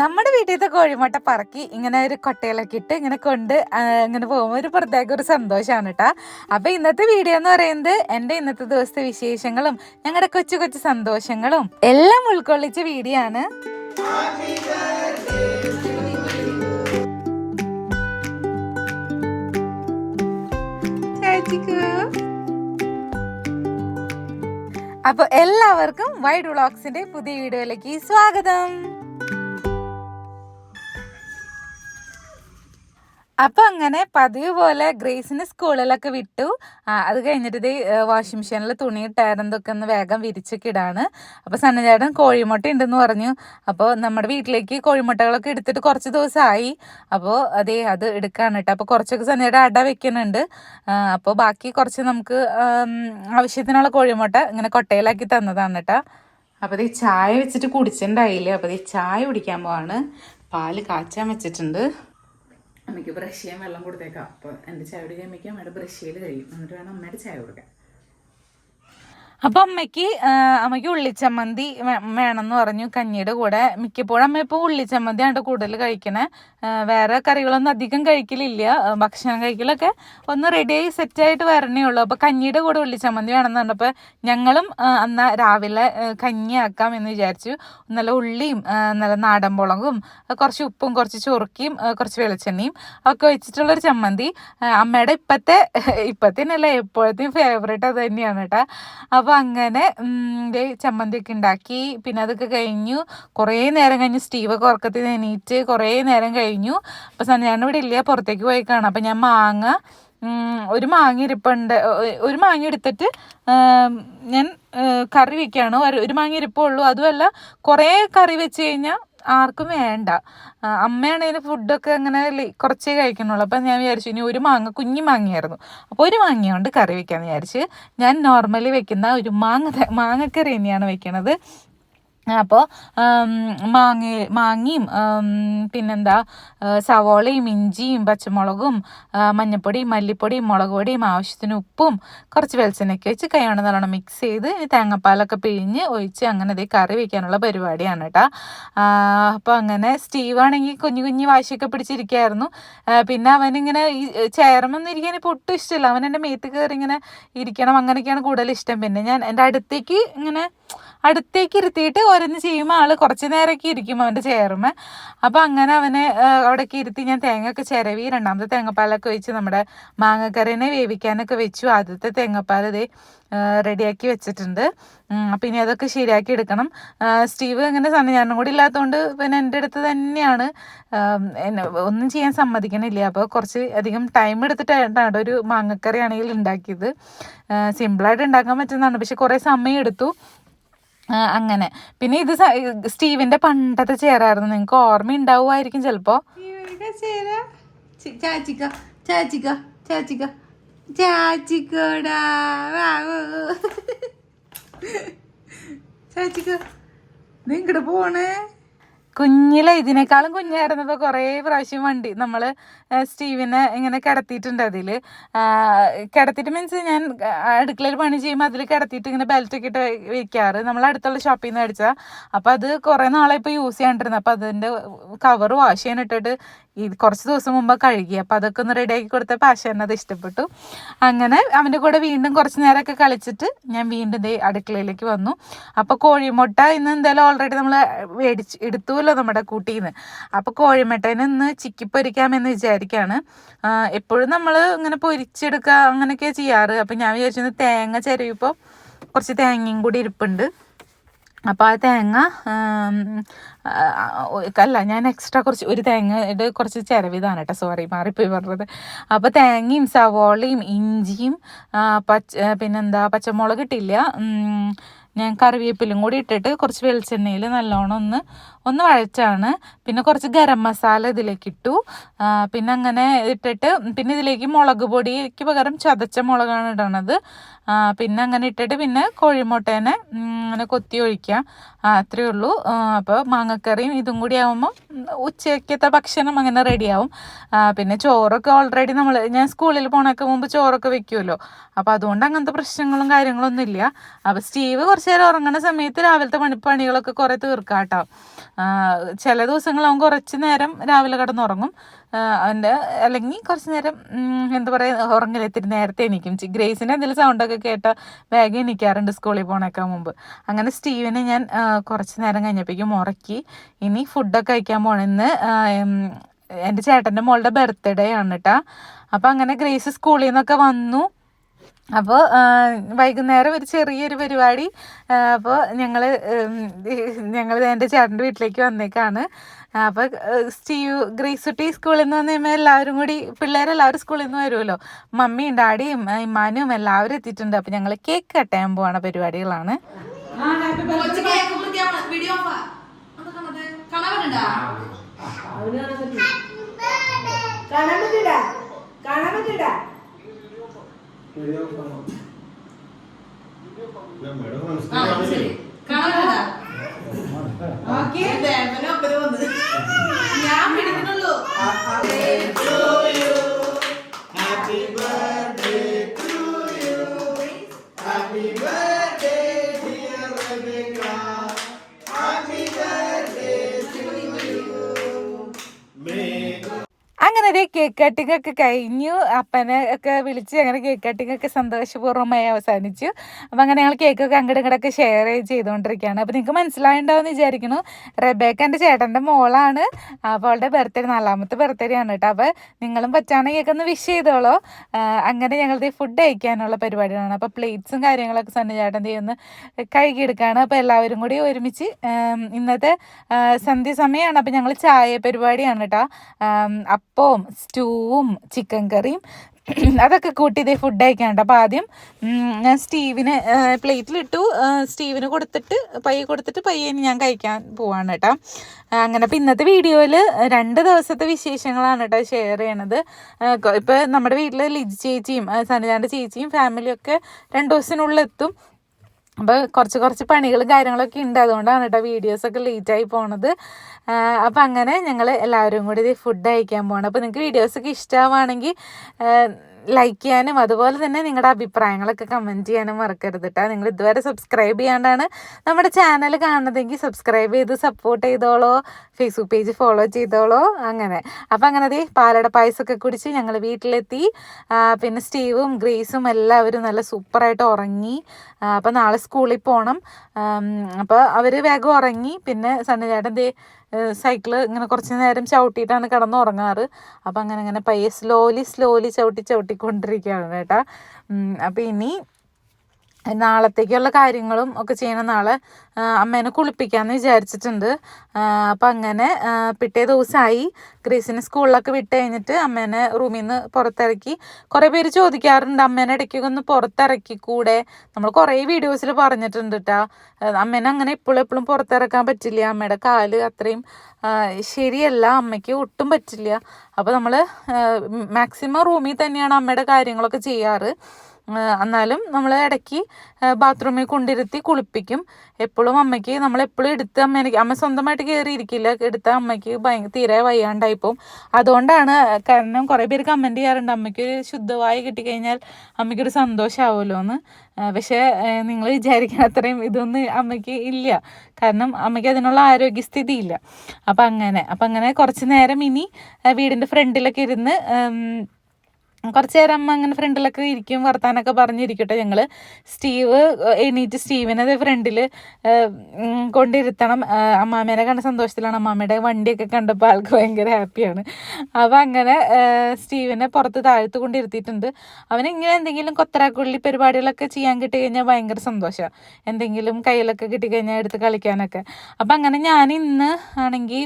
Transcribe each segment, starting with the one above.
നമ്മുടെ വീട്ടിലത്തെ കോഴിമുട്ട പറക്കി ഇങ്ങനെ ഒരു കൊട്ടയിലൊക്കെ ഇട്ട് ഇങ്ങനെ കൊണ്ട് ഇങ്ങനെ പോകുമ്പോൾ ഒരു പ്രത്യേക ഒരു സന്തോഷമാണ് കേട്ടോ അപ്പൊ ഇന്നത്തെ വീഡിയോ എന്ന് പറയുന്നത് എന്റെ ഇന്നത്തെ ദിവസത്തെ വിശേഷങ്ങളും ഞങ്ങളുടെ കൊച്ചു കൊച്ചു സന്തോഷങ്ങളും എല്ലാം ഉൾക്കൊള്ളിച്ച വീഡിയോ ആണ്. അപ്പൊ എല്ലാവർക്കും വൈഡ് വ്ളോഗ്സിന്റെ പുതിയ വീഡിയോയിലേക്ക് സ്വാഗതം. അപ്പൊ അങ്ങനെ പതിവ് പോലെ ഗ്രേസിന് സ്കൂളിലൊക്കെ വിട്ടു. അത് കഴിഞ്ഞിട്ട് ഇത് വാഷിംഗ് മെഷീനിൽ തുണി ഇട്ടായിരുന്നതൊക്കെ ഒന്ന് വേഗം വിരിച്ചൊക്കെ ഇടാണ് അപ്പൊ സന്നചേട്ടൻ കോഴിമുട്ട ഉണ്ടെന്ന് പറഞ്ഞു. അപ്പോൾ നമ്മുടെ വീട്ടിലേക്ക് കോഴിമുട്ടകളൊക്കെ എടുത്തിട്ട് കുറച്ച് ദിവസമായി അപ്പോൾ അതേ അത് എടുക്കാണ് കേട്ടോ. അപ്പോൾ കുറച്ചൊക്കെ സന്നയുടെ അട വെക്കുന്നുണ്ട്. അപ്പോൾ ബാക്കി കുറച്ച് നമുക്ക് ആവശ്യത്തിനുള്ള കോഴിമുട്ട ഇങ്ങനെ കൊട്ടയിലാക്കി തന്നതാണ് കേട്ടോ. അപ്പോൾ ഈ ചായ വെച്ചിട്ട് കുടിച്ചിട്ടുണ്ടായില്ലേ? അപ്പോൾ ഈ ചായ കുടിക്കാൻ പോവാണ്. പാൽ കാച്ചാൻ വെച്ചിട്ടുണ്ട്. അമ്മയ്ക്ക് ബ്രഷ് ചെയ്യാൻ വെള്ളം കൊടുത്തേക്കാം. അപ്പോൾ എന്റെ ചായ കുടിക്കാൻ അമ്മയ്ക്ക് അമ്മയുടെ ബ്രഷ് ചെയ്ത് കഴിയും. എന്നിട്ട് വേണം അമ്മയുടെ ചായ കൊടുക്കാൻ. അപ്പൊ അമ്മയ്ക്ക് അമ്മയ്ക്ക് ഉള്ളിച്ചമ്മന്തി വേണം വേണമെന്ന് പറഞ്ഞു. കഞ്ഞിയുടെ കൂടെ മിക്കപ്പോഴും അമ്മ ഇപ്പോൾ ഉള്ളിച്ചമ്മന്തിയാണ് കൂടുതൽ കഴിക്കണേ. വേറെ കറികളൊന്നും അധികം കഴിക്കലില്ല. ഭക്ഷണം കഴിക്കലൊക്കെ ഒന്ന് റെഡിയായി സെറ്റായിട്ട് വരണേ ഉള്ളൂ. അപ്പോൾ കഞ്ഞിയുടെ കൂടെ ഉള്ളിച്ചമ്മന്തി വേണമെന്ന് പറഞ്ഞപ്പോൾ ഞങ്ങളും അന്ന് രാവിലെ കഞ്ഞിയാക്കാം എന്ന് വിചാരിച്ചു. നല്ല ഉള്ളിയും നല്ല നാടൻ മുളകും കുറച്ച് ഉപ്പും കുറച്ച് ചൊറുക്കിയും കുറച്ച് വെളിച്ചെണ്ണയും ഒക്കെ വെച്ചിട്ടുള്ളൊരു ചമ്മന്തി. അമ്മയുടെ ഇപ്പത്തെ ഇപ്പത്തേനല്ല എപ്പോഴത്തെയും ഫേവറേറ്റ് അത് തന്നെയാണ് കേട്ടോ. അപ്പോൾ അങ്ങനെ ചമ്മന്തിയൊക്കെ ഉണ്ടാക്കി. പിന്നെ അതൊക്കെ കഴിഞ്ഞു. കുറേ നേരം കഴിഞ്ഞ് സ്റ്റീവൊക്കെ ഉറക്കത്തിൽ എണീറ്റ് കുറേ നേരം കഴിഞ്ഞു. അപ്പോൾ ഞാൻ ഇവിടെ ഇല്ല പുറത്തേക്ക് പോയി കാണാം അപ്പോൾ ഞാൻ മാങ്ങ ഒരു മാങ്ങ ഇരിപ്പുണ്ട്. ഒരു മാങ്ങ എടുത്തിട്ട് ഞാൻ കറി വെക്കുകയാണ് ഒരു മാങ്ങ ഇരിപ്പുള്ളൂ അതുമല്ല കുറേ കറി വെച്ച് കഴിഞ്ഞാൽ ആർക്കും വേണ്ട. അമ്മയാണെങ്കിൽ ഫുഡൊക്കെ അങ്ങനെ കുറച്ചേ കഴിക്കുന്നുള്ളൂ. അപ്പം ഞാൻ വിചാരിച്ചു ഇനി ഒരു മാങ്ങ കുഞ്ഞു മാങ്ങയായിരുന്നു. അപ്പോൾ ഒരു മാങ്ങ കൊണ്ട് കറി വെക്കാമെന്ന് വിചാരിച്ച് ഞാൻ നോർമലി വെക്കുന്ന ഒരു മാങ്ങ മാങ്ങക്കറി തന്നെയാണ് വെക്കണത്. അപ്പോൾ മാങ്ങ മാങ്ങയും പിന്നെന്താ സവോളയും ഇഞ്ചിയും പച്ചമുളകും മഞ്ഞപ്പൊടിയും മല്ലിപ്പൊടിയും മുളക് പൊടിയും ആവശ്യത്തിന് ഉപ്പും കുറച്ച് വെളിച്ചെണ്ണയൊക്കെ വെച്ച് കൈകൊണ്ട് നല്ലോണം മിക്സ് ചെയ്ത് തേങ്ങാപ്പാലൊക്കെ പിഴിഞ്ഞ് ഒഴിച്ച് അങ്ങനെ ഇതേ കറി വെക്കാനുള്ള പരിപാടിയാണ് കേട്ടോ. അപ്പോൾ അങ്ങനെ സ്റ്റീവ് ആണെങ്കിൽ കുഞ്ഞു കുഞ്ഞു വാശിയൊക്കെ പിടിച്ചിരിക്കുകയായിരുന്നു പിന്നെ അവനിങ്ങനെ ഈ ചേർമെന്ന് ഇരിക്കാൻ ഇപ്പോൾ ഒട്ടും ഇഷ്ടമില്ല അവൻ എന്റെ മേത്ത് കയറി ഇങ്ങനെ ഇരിക്കണം അങ്ങനെയൊക്കെയാണ് കൂടുതൽ ഇഷ്ടം. പിന്നെ ഞാൻ എന്റെ അടുത്തേക്ക് ഇങ്ങനെ അടുത്തേക്ക് ഇരുത്തിയിട്ട് ഓരോന്ന് ചെയ്യുമ്പോൾ ആൾ കുറച്ച് നേരമൊക്കെ ഇരിക്കും അവന്റെ ചെയറുമേ അപ്പോൾ അങ്ങനെ അവനെ അവിടേക്ക് ഇരുത്തി ഞാൻ തേങ്ങയൊക്കെ ചിരവി രണ്ടാമത്തെ തേങ്ങപ്പാലൊക്കെ വെച്ച് നമ്മുടെ മാങ്ങക്കറിനെ വേവിക്കാനൊക്കെ വെച്ചു. ആദ്യത്തെ തേങ്ങപ്പാൽ ഇതേ റെഡിയാക്കി വെച്ചിട്ടുണ്ട്. പിന്നെ ഇനി അതൊക്കെ ശരിയാക്കി എടുക്കണം. സ്റ്റീവ് ഇങ്ങനെ സന്നിധാനം കൂടി ഇല്ലാത്തതുകൊണ്ട് പിന്നെ എന്റെ അടുത്ത് തന്നെയാണ്. ഒന്നും ചെയ്യാൻ സമ്മതിക്കണില്ല. അപ്പോൾ കുറച്ച് അധികം ടൈം എടുത്തിട്ടാണ് ഒരു മാങ്ങക്കറി ആണെങ്കിൽ ഉണ്ടാക്കിയത്. സിമ്പിളായിട്ട് ഉണ്ടാക്കാൻ പറ്റുന്നതാണ്. പക്ഷെ കുറേ സമയം എടുത്തു. അങ്ങനെ. പിന്നെ ഇത് സ്റ്റീവിന്റെ പണ്ടത്തെ ചെയറായിരുന്നു. നിങ്ങൾക്ക് ഓർമ്മ ഉണ്ടാവുമായിരിക്കും ചിലപ്പോ ചാച്ചിക്ക ചാച്ചിക്ക ചാച്ചിക്ക ചാച്ചിക്കോടാ ചാച്ചിക്ക നിങ്ങടെ പോണേ. കുഞ്ഞിലെ ഇതിനേക്കാളും കുഞ്ഞായിരുന്നപ്പോൾ കുറേ പ്രാവശ്യം വണ്ടി. നമ്മൾ സ്റ്റീവിനെ ഇങ്ങനെ കിടത്തിയിട്ടുണ്ട് അതിൽ കിടത്തിയിട്ട് മീൻസ് ഞാൻ അടുക്കളയിൽ പണി ചെയ്യുമ്പോൾ അതിൽ കിടത്തിയിട്ട് ഇങ്ങനെ ബെൽറ്റൊക്കെ ഇട്ട് വയ്ക്കാറ് നമ്മൾ അടുത്തുള്ള ഷോപ്പിൽ നിന്ന് മേടിച്ചാൽ അപ്പോൾ അത് കുറേ നാളെ ഇപ്പോൾ യൂസ് ചെയ്യാണ്ടിരുന്നത് അപ്പോൾ അതിന്റെ കവർ വാഷ് ചെയ്യാനിട്ടിട്ട് ഈ കുറച്ച് ദിവസം മുമ്പ് കഴുകി. അപ്പോൾ അതൊക്കെ ഒന്ന് റെഡിയാക്കി കൊടുത്തപ്പോൾ ആശാൻ അത് ഇഷ്ടപ്പെട്ടു. അങ്ങനെ അവന്റെ കൂടെ വീണ്ടും കുറച്ച് നേരമൊക്കെ കളിച്ചിട്ട് ഞാൻ വീണ്ടും ദേ അടുക്കളയിലേക്ക് വന്നു. അപ്പോൾ കോഴിമുട്ട ഇന്ന് എന്തായാലും ഓൾറെഡി നമ്മൾ മേടിച്ച് എടുത്തുമല്ലോ നമ്മുടെ കൂട്ടിയിൽ നിന്ന് അപ്പോൾ കോഴിമുട്ടേനെ ഇന്ന് ചിക്കി പൊരിക്കാമെന്ന് വിചാരിക്കുകയാണ് എപ്പോഴും നമ്മൾ ഇങ്ങനെ പൊരിച്ചെടുക്കുക അങ്ങനെയൊക്കെ ചെയ്യാറ്. അപ്പോൾ ഞാൻ വിചാരിച്ചു തേങ്ങ ചിരവിപ്പോൾ കുറച്ച് തേങ്ങയും കൂടി ഇരിപ്പുണ്ട്. അപ്പോൾ ആ തേങ്ങ അല്ല ഞാൻ എക്സ്ട്രാ കുറച്ച് ഒരു തേങ്ങയുടെ കുറച്ച് ചിരവിതാണ് കേട്ടോ സോറി മാറിപ്പോയി പറഞ്ഞത്. അപ്പോൾ തേങ്ങയും സവോളയും ഇഞ്ചിയും പച്ച പിന്നെന്താ പച്ചമുളക് ഇട്ടില്ല. ഞാൻ കറിവേപ്പിലും കൂടി ഇട്ടിട്ട് കുറച്ച് വെളിച്ചെണ്ണയിൽ നല്ലോണം ഒന്ന് ഒന്ന് വഴച്ചാണ്. പിന്നെ കുറച്ച് ഗരം മസാല ഇതിലേക്ക് ഇട്ടു. പിന്നെ അങ്ങനെ ഇട്ടിട്ട് പിന്നെ ഇതിലേക്ക് മുളക് പൊടിക്ക് പകരം ചതച്ച മുളകാണ് ഇടണത്. പിന്നെ അങ്ങനെ ഇട്ടിട്ട് പിന്നെ കോഴിമുട്ടേനെ അങ്ങനെ കൊത്തി ഒഴിക്കുക. അത്രയേ ഉള്ളൂ. അപ്പോൾ മാങ്ങക്കറിയും ഇതും കൂടി ആകുമ്പോൾ ഉച്ചയ്ക്കത്തെ ഭക്ഷണം അങ്ങനെ റെഡിയാവും പിന്നെ ചോറൊക്കെ ഓൾറെഡി നമ്മൾ ഞാൻ സ്കൂളിൽ പോണൊക്കെ മുമ്പ് ചോറൊക്കെ വെക്കുമല്ലോ അപ്പോൾ അതുകൊണ്ട് അങ്ങനത്തെ പ്രശ്നങ്ങളും കാര്യങ്ങളൊന്നും ഇല്ല. അപ്പോൾ സ്റ്റീവ് കുറച്ച് നേരം ഉറങ്ങുന്ന സമയത്ത് രാവിലത്തെ പണി പണികളൊക്കെ കുറേ കേട്ടോ ചില ദിവസങ്ങളാവും കുറച്ച് നേരം രാവിലെ കിടന്നുറങ്ങും. അവന്റെ അല്ലെങ്കിൽ കുറച്ച് നേരം എന്താ പറയുക ഉറങ്ങിലെത്തിരി നേരത്തെ എണീക്കും. ഗ്രേസിനെ എന്തെങ്കിലും സൗണ്ടൊക്കെ കേട്ട വേഗം എണീക്കാറുണ്ട് സ്കൂളിൽ പോണേക്കാൻ മുമ്പ്. അങ്ങനെ സ്റ്റീവിനെ ഞാൻ കുറച്ച് നേരം കഴിഞ്ഞപ്പോഴേക്കും ഉറക്കി. ഇനി ഫുഡൊക്കെ കഴിക്കാൻ പോണെന്ന് എന്റെ ചേട്ടന്റെ മോളുടെ ബർത്ത്ഡേ ആണ് കേട്ടോ അപ്പോൾ അങ്ങനെ ഗ്രേസ് സ്കൂളിൽ നിന്നൊക്കെ വന്നു. അപ്പോൾ വൈകുന്നേരം ഒരു ചെറിയൊരു പരിപാടി. അപ്പോൾ ഞങ്ങൾ ഞങ്ങൾ എന്റെ ചേട്ടന്റെ വീട്ടിലേക്ക് വന്നേക്കാണ്. അപ്പോൾ സ്റ്റീവ് ഗ്രീസുട്ടി സ്കൂളിൽ നിന്ന് വന്ന് കഴിയുമ്പോൾ എല്ലാവരും കൂടി പിള്ളേരെല്ലാവരും സ്കൂളിൽ നിന്ന് വരുമല്ലോ. മമ്മിയും ഡാഡിയും ഇമ്മാനും എല്ലാവരും എത്തിയിട്ടുണ്ട്. അപ്പോൾ ഞങ്ങൾ കേക്ക് കട്ട് ചെയ്യാൻ പോവാണ് പരിപാടികളാണ്. കാണാൻ പറ്റണ്ടാ? കാണാൻ പറ്റില്ല കാണാൻ പറ്റില്ല ആ, ശരി. കാണാൻ പറ്റണ്ടാ? കേക്ക് കട്ടിംഗ് ഒക്കെ കഴിഞ്ഞു. അപ്പനെ ഒക്കെ വിളിച്ച് അങ്ങനെ കേക്ക് കട്ടിംഗ് ഒക്കെ സന്തോഷപൂർവമായി അവസാനിച്ചു. അപ്പം അങ്ങനെ ഞങ്ങൾ കേക്കൊക്കെ അങ്ങോട്ട് ഇങ്ങോട്ടൊക്കെ ഷെയർ ചെയ്തുകൊണ്ടിരിക്കുകയാണ്. അപ്പോൾ നിങ്ങൾക്ക് മനസ്സിലായിട്ടുണ്ടാവും വിചാരിക്കുന്നു. റെബേക്ക എന്റെ ചേട്ടന്റെ മോളാണ്. അപ്പോൾ അവളുടെ ബർത്ത്ഡേ നാലാമത്തെ ബർത്ത്ഡേ ആണ് കേട്ടോ. അപ്പോൾ നിങ്ങളും പറ്റുകയാണെങ്കിൽ കേക്ക് ഒന്ന് വിഷ് ചെയ്തോളോ. അങ്ങനെ ഞങ്ങളുടെ ഫുഡ് കഴിക്കാനുള്ള പരിപാടിയാണ് അപ്പോൾ പ്ലേറ്റ്സും കാര്യങ്ങളൊക്കെ സണ്ണി ചേട്ടൻ ഒന്ന് കഴുകിയെടുക്കുകയാണ് അപ്പോൾ എല്ലാവരും കൂടി ഒരുമിച്ച് ഇന്നത്തെ സന്ധ്യ സമയമാണ്. അപ്പോൾ ഞങ്ങൾ ചായ പരിപാടിയാണ് കേട്ടോ. അപ്പവും സ്റ്റൂവും ചിക്കൻ കറിയും അതൊക്കെ കൂട്ടി ഇതേ ഫുഡ് കഴിക്കാനുണ്ട്. അപ്പോൾ ആദ്യം ഞാൻ സ്റ്റീവിന് പ്ലേറ്റിലിട്ടു. സ്റ്റീവിന് കൊടുത്തിട്ട് പയ്യെ കൊടുത്തിട്ട് പയ്യെ ഞാൻ കഴിക്കാൻ പോവാണ് കേട്ടോ. അങ്ങനെ അപ്പോൾ ഇന്നത്തെ വീഡിയോയിൽ രണ്ട് ദിവസത്തെ വിശേഷങ്ങളാണ് കേട്ടോ ഷെയർ ചെയ്യണത്. ഇപ്പോൾ നമ്മുടെ വീട്ടിൽ ലിജി ചേച്ചിയും ആ, സനിതാന്റെ ചേച്ചിയും ഫാമിലിയൊക്കെ രണ്ട് ദിവസത്തിനുള്ളിൽ എത്തും. അപ്പോൾ കുറച്ച് കുറച്ച് പണികളും കാര്യങ്ങളൊക്കെ ഉണ്ട്. അതുകൊണ്ടാണ് കേട്ടോ വീഡിയോസൊക്കെ ലേറ്റായി പോണത്. അപ്പോൾ അങ്ങനെ ഞങ്ങൾ എല്ലാവരും കൂടി ഫുഡ് അയക്കാൻ പോകണം അപ്പോൾ നിങ്ങൾക്ക് വീഡിയോസൊക്കെ ഇഷ്ടമാവുകയാണെങ്കിൽ ലൈക്ക് ചെയ്യാനും അതുപോലെ തന്നെ നിങ്ങളുടെ അഭിപ്രായങ്ങളൊക്കെ കമന്റ് ചെയ്യാനും മറക്കരുത് കേട്ടോ നിങ്ങൾ ഇതുവരെ സബ്സ്ക്രൈബ് ചെയ്യാണ്ടാണ് നമ്മുടെ ചാനൽ കാണുന്നതെങ്കിൽ സബ്സ്ക്രൈബ് ചെയ്ത് സപ്പോർട്ട് ചെയ്തോളോ. ഫേസ്ബുക്ക് പേജ് ഫോളോ ചെയ്തോളോ. അങ്ങനെ. അപ്പോൾ അങ്ങനെ ദേ പാലട പായസമൊക്കെ കുടിച്ച് ഞങ്ങൾ വീട്ടിലെത്തി. പിന്നെ സ്റ്റീവും ഗ്രേസും എല്ലാവരും നല്ല സൂപ്പറായിട്ട് ഉറങ്ങി. അപ്പോൾ നാളെ സ്കൂളിൽ പോകണം അപ്പോൾ അവർ വേഗം ഉറങ്ങി. പിന്നെ സണ്ണിചേട്ടൻ ദേ സൈക്കിൾ ഇങ്ങനെ കുറച്ച് നേരം ചവിട്ടിയിട്ടാണ് കിടന്നുറങ്ങാറ്. അപ്പം അങ്ങനെ അങ്ങനെ പയ്യെ സ്ലോലി സ്ലോലി ചവിട്ടി ചവിട്ടിക്കൊണ്ടിരിക്കുകയാണ് കേട്ടോ. അപ്പം ഇനി നാളത്തേക്കുള്ള കാര്യങ്ങളും ഒക്കെ ചെയ്യണം നാളെ അമ്മേനെ കുളിപ്പിക്കാമെന്ന് വിചാരിച്ചിട്ടുണ്ട്. അപ്പം അങ്ങനെ പിറ്റേ ദിവസമായി ഗ്രേസിനെ സ്കൂളിലൊക്കെ വിട്ട് കഴിഞ്ഞിട്ട് അമ്മേനെ റൂമിൽ നിന്ന് പുറത്തിറക്കി. കുറേ പേര് ചോദിക്കാറുണ്ട് അമ്മേനെ ഇടയ്ക്കൊക്കെ ഒന്ന് പുറത്തിറക്കി കൂടെ? നമ്മൾ കുറേ വീഡിയോസിൽ പറഞ്ഞിട്ടുണ്ട് കേട്ടോ അമ്മേനെ അങ്ങനെ എപ്പോഴും എപ്പോഴും പുറത്തിറക്കാൻ പറ്റില്ല. അമ്മയുടെ കാൽ അത്രയും ശരിയല്ല അമ്മയ്ക്ക് ഒട്ടും പറ്റില്ല. അപ്പോൾ നമ്മൾ മാക്സിമം റൂമിൽ തന്നെയാണ് അമ്മയുടെ കാര്യങ്ങളൊക്കെ ചെയ്യാറ്. എന്നാലും നമ്മൾ ഇടയ്ക്ക് ബാത്റൂമിൽ കൊണ്ടിരുത്തി കുളിപ്പിക്കും. എപ്പോഴും അമ്മയ്ക്ക് നമ്മൾ എപ്പോഴും എടുത്ത് എനിക്ക് അമ്മ സ്വന്തമായിട്ട് കയറി ഇരിക്കില്ല എടുത്ത അമ്മയ്ക്ക് ഭയങ്കര തീരെ വയ്യാണ്ടായി പോകും അതുകൊണ്ടാണ് കാരണം കുറേ പേര് കമന്റ് ചെയ്യാറുണ്ട് അമ്മയ്ക്ക് ഒരു ശുദ്ധവായു കിട്ടിക്കഴിഞ്ഞാൽ അമ്മയ്ക്കൊരു സന്തോഷമാവുമല്ലോ എന്ന് പക്ഷേ നിങ്ങൾ വിചാരിക്കുന്ന അത്രയും ഇതൊന്നും അമ്മയ്ക്ക് ഇല്ല. കാരണം അമ്മയ്ക്ക് അതിനുള്ള ആരോഗ്യസ്ഥിതി ഇല്ല അപ്പം അങ്ങനെ അപ്പം അങ്ങനെ കുറച്ച് നേരം ഇനി വീടിന്റെ ഫ്രണ്ടിലൊക്കെ ഇരുന്ന് കുറച്ച് നേരം അമ്മ അങ്ങനെ ഫ്രണ്ടിലൊക്കെ ഇരിക്കും വർത്താനൊക്കെ പറഞ്ഞിരിക്കട്ടെ ഞങ്ങൾ സ്റ്റീവ് എണീറ്റ് സ്റ്റീവിനെ ഫ്രണ്ടിൽ കൊണ്ടിരുത്തണം. അമ്മാമേനെ കണ്ട സന്തോഷത്തിലാണ്. അമ്മാമ്മയുടെ വണ്ടിയൊക്കെ കണ്ടപ്പോൾ ആൾക്ക് ഭയങ്കര ഹാപ്പിയാണ്. അപ്പോൾ അങ്ങനെ സ്റ്റീവിനെ പുറത്ത് താഴ്ത്ത് കൊണ്ടിരുത്തിയിട്ടുണ്ട്. അവന് ഇങ്ങനെ എന്തെങ്കിലും കൊത്തരാക്കുള്ളി പരിപാടികളൊക്കെ ചെയ്യാൻ കിട്ടി കഴിഞ്ഞാൽ ഭയങ്കര സന്തോഷമാണ് എന്തെങ്കിലും കയ്യിലൊക്കെ കിട്ടിക്കഴിഞ്ഞാൽ എടുത്ത് കളിക്കാനൊക്കെ. അപ്പം അങ്ങനെ ഞാൻ ഇന്ന് ആണെങ്കിൽ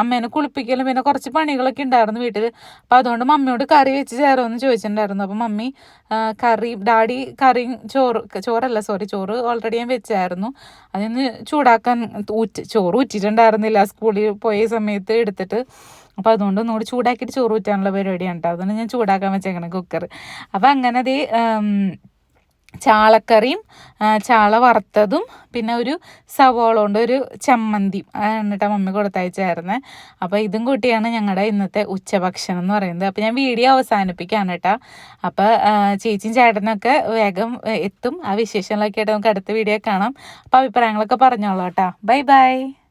അമ്മേനെ കുളിപ്പിക്കലും പിന്നെ കുറച്ച് പണികളൊക്കെ ഉണ്ടായിരുന്നു വീട്ടിൽ അപ്പോൾ അതുകൊണ്ട് മമ്മിയോട് കറി വെച്ച് ചേരുമെന്ന് ചോദിച്ചിട്ടുണ്ടായിരുന്നു. അപ്പം മമ്മി കറി ഡാഡി കറി ചോറ് ചോറല്ല സോറി ചോറ് ഓൾറെഡി ഞാൻ വെച്ചായിരുന്നു. അതിന് ചൂടാക്കാൻ ഊറ്റ് ചോറ് ഊറ്റിയിട്ടുണ്ടായിരുന്നില്ല സ്കൂളിൽ പോയ സമയത്ത് എടുത്തിട്ട്. അപ്പോൾ അതുകൊണ്ട് ഒന്നുകൂടി ചൂടാക്കിയിട്ട് ചോറ് ഊറ്റാനുള്ള പരിപാടിയാണ് കേട്ടോ അതുകൊണ്ട് ഞാൻ ചൂടാക്കാൻ വെച്ചേക്കണം കുക്കർ അപ്പം അങ്ങനെ അത് ചാളക്കറിയും ചാള വറുത്തതും പിന്നെ ഒരു സവോള കൊണ്ട് ഒരു ചമ്മന്തിയും എന്നിട്ട് മമ്മി കൊടുത്തയച്ചായിരുന്നേ അപ്പോൾ ഇതും കൂട്ടിയാണ് ഞങ്ങളുടെ ഇന്നത്തെ ഉച്ചഭക്ഷണം എന്ന് പറയുന്നത്. അപ്പോൾ ഞാൻ വീഡിയോ അവസാനിപ്പിക്കുകയാണ് കേട്ടോ. അപ്പോൾ ചേച്ചിയും ചേട്ടനൊക്കെ വേഗം എത്തും. ആ വിശേഷങ്ങളൊക്കെ ആയിട്ട് നമുക്ക് അടുത്ത വീഡിയോ കാണാം. അപ്പോൾ അഭിപ്രായങ്ങളൊക്കെ പറഞ്ഞോളൂ കേട്ടോ. Bye bye.